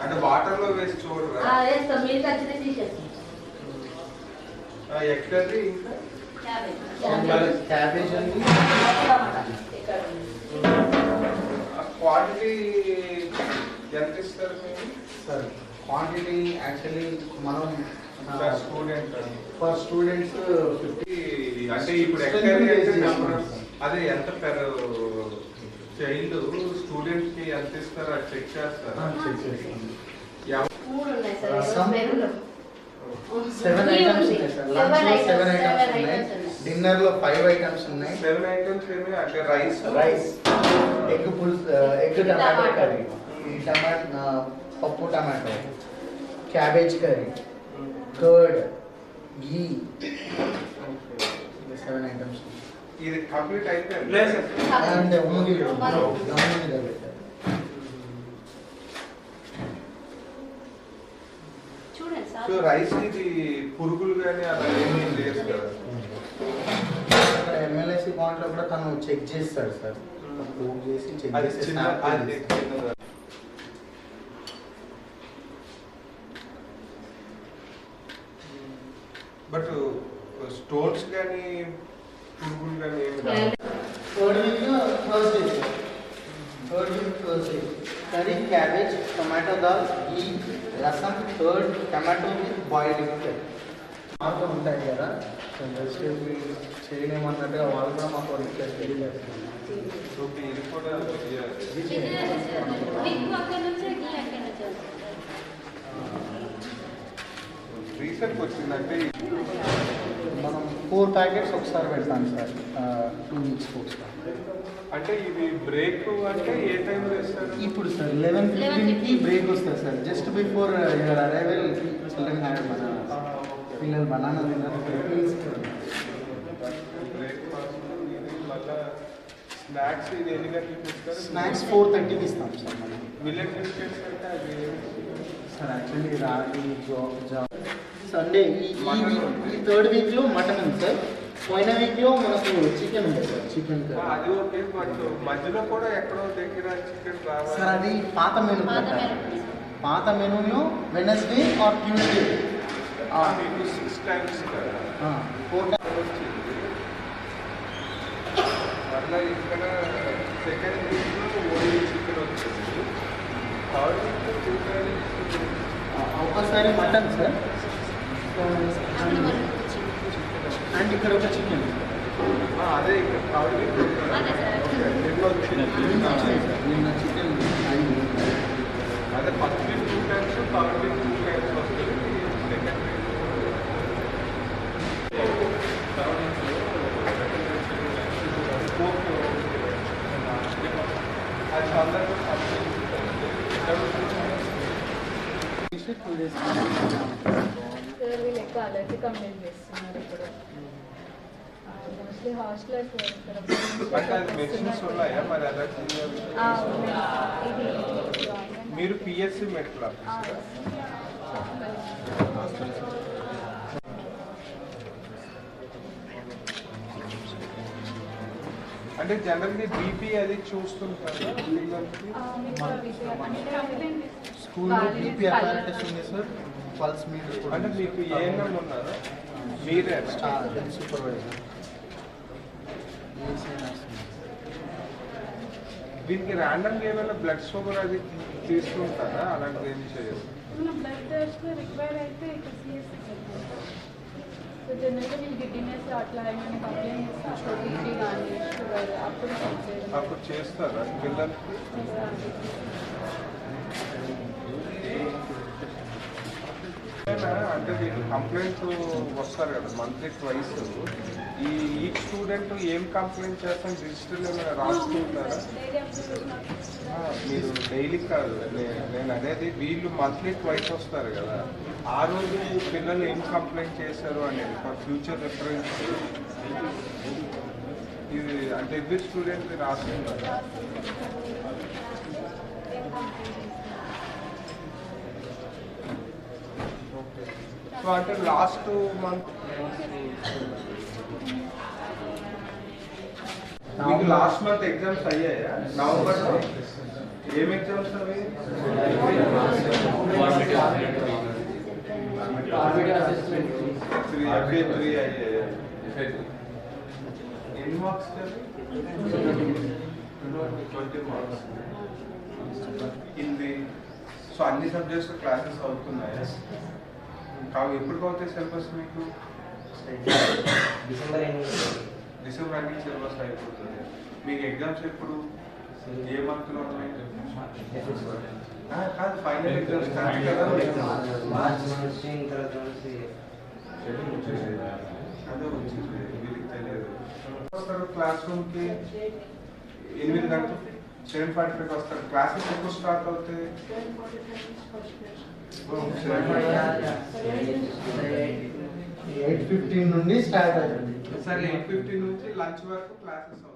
అంటే వాటర్లో వేసి చూడరా ఎక్కడది ఇంకా? క్యాబేజ్. క్వాంటిటీ ఎంత ఇస్తారు మీరు? సార్ క్వాంటిటీ యాక్చువల్లీ మనం స్టూడెంట్ ఫర్ స్టూడెంట్స్ ఫిఫ్టీ అంటే ఇప్పుడు. అదే ఎంత పెర్ చైల్డ్ స్టూడెంట్కి ఎంత ఇస్తారు? అది చెక్ చేస్తారా? చెక్ చేస్తాం. ఎవ- మూడు ఉన్నాయి సార్. రసం. పెరుగులో. Seven items. ఉన్నాయి సార్. లంచ్లో సెవెన్ ఐటమ్స్ ఉన్నాయి. డిన్నర్లో ఫైవ్ ఐటమ్స్ ఉన్నాయి. సెవెన్ ఐటమ్స్ ఏమి? అంటే rice rice egg pulse egg tomato. Tomato. Curry. Tomato పప్పు tomato. Cabbage curry. Curd ghee seven items. ఇది కంప్లీట్ అయిపోయింది. చూడండి సార్. సో రైస్ ఇది పురుగులు కానీ అలా ఏమీ లేదు కదా. ఎమ్మెల్యేసి పాయింట్లో కూడా తను చెక్ చేస్తాడు సార్. చేసి చెక్ అది చేసి చిన్న snap అది చేస్తాడు. చిన్నదా బట్ స్టోన్స్ కానీ పురుగులు కానీ ఏమి కర్రీ క్యాబేజ్ టొమాటో దాల్ ఈ రసం థర్డ్ టమాటో విత్ బాయిల్డ్ మాకు ఉంటాయి కదా. వెజిటేబుల్ చేయలేమన్నట్టుగా వాళ్ళు కూడా మాకు రిక్వెస్ట్ చేస్తారు సో ఇది కూడా చేయాలి. మీకు అక్కడ నుంచి ఇడ్లీ అక్కడ నుంచి వస్తుంది. రీసెంట్ వచ్చిందంటే మనం ఫోర్ ప్యాకెట్స్ ఒకసారి పెడతాం సార్ టూ వీక్స్ ఒకసారి అంటే ఇది బ్రేక్ అంటే ఏ టైంలో ఇస్తారు ఇప్పుడు సార్ లెవెన్ ఫిఫ్టీన్కి బ్రేక్ వస్తుంది sir. Just before your arrival children had banana పిల్లలు బనానా తిన్నారు స్నాక్స్ ఇది ఎన్ని గంటలకు ఇస్తారు? స్నాక్స్ ఫోర్ థర్టీకి ఇస్తాం సార్ మనం. మిల్లెట్ బిస్కెట్స్ అంటే అది సార్ యాక్చువల్లీ రాగి జాబ్ జాబ్ సండే ఈ థర్డ్ వీక్లో మటన్ ఉంది సార్ పోయిన వీక్లో మనకు చికెన్ ఉంది సార్ చికెన్ అది ఓకే బట్ మధ్యలో కూడా ఎక్కడో దగ్గర చికెన్ సార్ అది పాత మెనూ పాత మెనూ. పాత మెనూలో Wednesday or Tuesday six times కదా ఫోర్ వచ్చింది మళ్ళీ ఇక్కడ సెకండ్ వీక్లో ఓన్లీ చికెన్ వచ్చింది థర్డ్ వీక్లో ఒకసారి మటన్ సార్. అండ్ ఇక్కడ ఒక చికెన్ అదే ఇక్కడ అదే నిన్న చికెన్ అదే first two times third week two times వస్తుంది సెకండ్ టూ డేస్ సార్ వీళ్ళు ఎక్కువ అలర్జీ కంప్లైంట్ చేస్తున్నారు ఇప్పుడు. మోస్ట్లీ హాస్టలర్స్ అంటే అది మెడిసిన్స్ ఉన్నాయా? మరి అలర్జీ ఇది మీరు పిఎస్సి మెట్లా అంటే జనరల్లీ బీపీ అది చూస్తుంటారా? స్కూల్లో బీపీ అపారటస్ ఉంది సార్ పల్స్ మీటర్ కూడా అంటే మీకు ఏఎన్ఎం ఉన్నారా మీరే హెల్త్ సూపర్వైజర్ దీనికి ర్యాండమ్ ఏమైనా బ్లడ్ షుగర్ అది తీసుకుంటారా? అలాంటిది ఏం చేయరు. బ్లడ్ టెస్ట్ రిక్వైర్ అయితే ఇక్కడ సిఎస్సి సో జనరల్గా నేను గిడ్డినెస్ అట్లా ఏమైనా కంప్లైంట్ చేస్తే అప్పుడు బీపీ కానీ షుగర్ అప్పుడు చెక్ చేయడం అప్పుడు చేస్తారా పిల్లలకి? అంటే మీకు కంప్లైంట్ వస్తారు కదా మంత్లీ ట్వైస్ ఈ ఈ స్టూడెంట్ ఏం కంప్లైంట్ చేస్తాం? డిజిటల్ ఏమైనా రాసుకుంటారా మీరు డైలీ కాదు. నేను అనేది వీళ్ళు మంత్లీ ట్వైస్ వస్తారు కదా. ఆ రోజు పిల్లలు ఏం కంప్లైంట్ చేశారు అనేది ఫర్ ఫ్యూచర్ రిఫరెన్స్ ఇది అంటే every student రాసుకుంటారు సో అంటే లాస్ట్ మంత్ మీకు లాస్ట్ మంత్ ఎగ్జామ్స్ అయ్యాయా నవంబర్ లో ఏం ఎగ్జామ్స్ అవి త్రీ ఎఫ్ఏ త్రీ అయ్యాయా ఎన్ని marks twenty marks Hindi so అన్ని సబ్జెక్ట్స్ క్లాసెస్ అవుతున్నాయా కావు ఎప్పుడు అవుతాయి సిలబస్ మీకు? డిసెంబర్ డిసెంబర్ అన్ని సిలబస్ అయిపోతుంది. మీకు ఎగ్జామ్స్ ఎప్పుడు? ఏ మంత్లో ఉన్నాయి కాదు ఫైనల్ ఎగ్జామ్స్ స్టార్ట్ కదా మార్చ్ నుంచి తర్వాత నుంచి. అదే వచ్చింది వీళ్ళకి తెలియదు. వస్తారు క్లాస్ రూమ్కి ఎనిమిది గంటలు? సెవెన్ ఫార్టీ ఫైవ్ వస్తారు క్లాసెస్ ఎప్పుడు స్టార్ట్ అవుతాయి ఎయిట్ ఫిఫ్టీన్ నుండి స్టార్ట్ అవుతుంది సరే ఎయిట్ ఫిఫ్టీ నుంచి లంచ్ వరకు క్లాసెస్